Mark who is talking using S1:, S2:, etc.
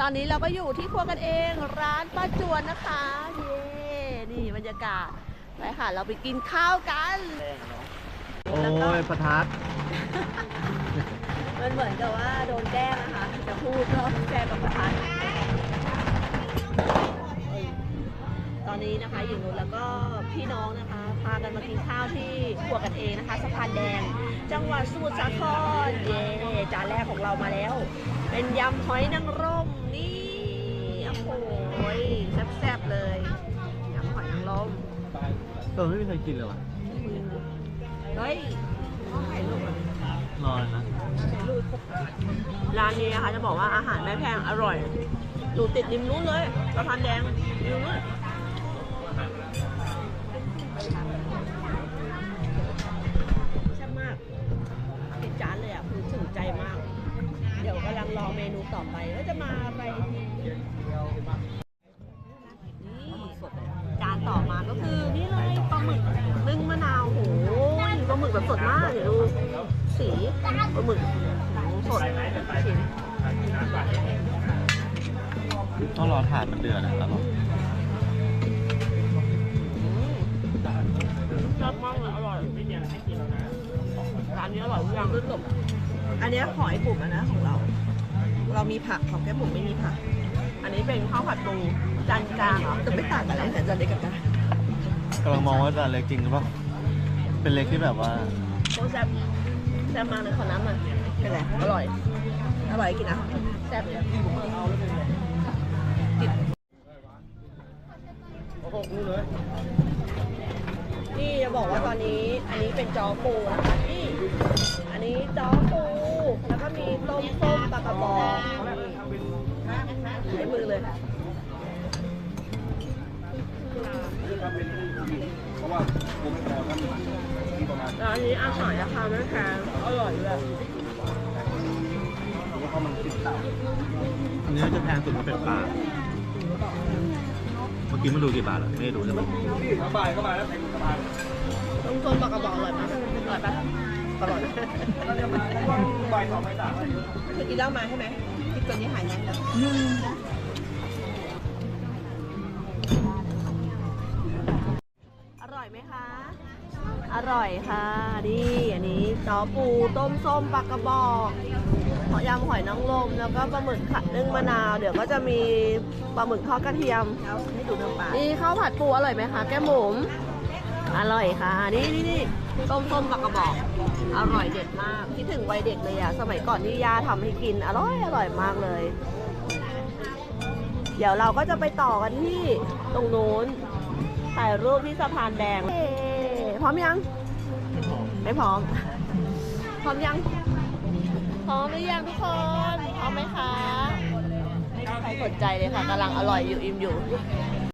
S1: ตอนนี้เราก็อยู่ที่ครัวกันเองร้านป้าจวนนะคะ เย้นี่บรรยากาศ ไปค่ะ เราไปกินข้าวกัน
S2: โอ้ยประทัด
S1: มันเหมือนกับว่าโดนแกล้งนะคะ จะพูดก็แกล้งกับประธานตอนนี้นะคะหญิงนุชแล้วก็พี่น้องนะคะ พากันมากินข้าวที่ครัวกันเองนะคะสะพานแดง จังหวัดสมุทรสาคร เย่จานแรกของเรามาแล้ว เป็นยำหอยนางรมนี่โอ้โหแซ่บๆเลยยำหอยนางรม
S2: เออไม่มีใครกินเลยว่ะ
S1: เฮ้ยถ่ายรูป
S2: รอเลยนะ
S1: ร้านนี้นะคะจะบอกว่าอาหารไม่แพงอร่อยอยู่ติดริมนู้นเลยสะพานแดงริมนู้น งรอเมนูต่อไปว่าจะมาอะไรนี่จานต่อมาก็คือนี่เลยปลาหมึกนึ่งมะนาวโหปลาหมึกแบบสดมากเดี๋ยวดูสีปลาหมึกสดชิ้น
S2: ต้องรอถาดมันเดือดนะครับ
S1: ชอบมากเลยอร่อยร้านนี้อร่อยทุกอย่างด้วยจบอันนี้หอยบุ๋มนะของเรา เรามีผักของแก้มบุ๋มไม่มีผัก อันนี้เป็นข้าวผัดปูจานกลางเหรอจะไม่ต่างกันอะไรแต่จานเล็กกับจาน
S2: กำลังมองว่าจานเล็กจริงหรือเปล่า เป็นเล็กที่แบบว่า
S1: โคตรแซ่บแซ่บมากเลยขอน้ำหน่อยเป็นไรอร่อย อร่อยกินนะแซ่บเลยกินนี่ จะบอกว่าตอนนี้อันนี้เป็นจอปูนะคะนี่อันนี้จอปู แล้วก็มีต้มส้มปลากระบอกใช้มือเลยร้านนี้อาหารราคาไม่แพงอร่อยเลย
S2: อันนี้จะแพงสุดมันเป็นปลาเมื่อกี้มันดูกี่บาทเหรอไม่ได้ดูใช่ไหม
S1: ต้มส้มป ลากระบอกอร่อยมากอร่อยปะอร่อยคือกินเหล้ามาใช่ไหมที่ตัวนี้หายยังแล้วอร่อยไหมคะ อร่อยค่ะนี่อันนี้จอปูต้มส้มปลากระบอกหอยยำหอยนางรมแล้วก็ปลาหมึกผัดนึ่งมะนาว เดี๋ยวก็จะมีปลาหมึกทอดกระเทียมให้ดูน้ำปลานี่ข้าวผัดปูอร่อยไหมคะ แก้มหมุม อร่อยค่ะ นี่นี่นี่ต้มส้มปลากระบอก อร่อยเด็ดมาก คิดถึงวัยเด็กเลยอะสมัยก่อนที่ย่าทำให้กิน อร่อยอร่อยมากเลย เดี๋ยวเราก็จะไปต่อกันที่ตรงนู้นถ่ายรูปที่สะพานแดงเย้พร้อมยัง ไม่พร้อม พร้อมยัง พร้อมหรือยังทุกคน พร้อมไหมคะ ไม่มีใครสนใจเลยค่ะกำลังอร่อยอยู่อิ่มอยู่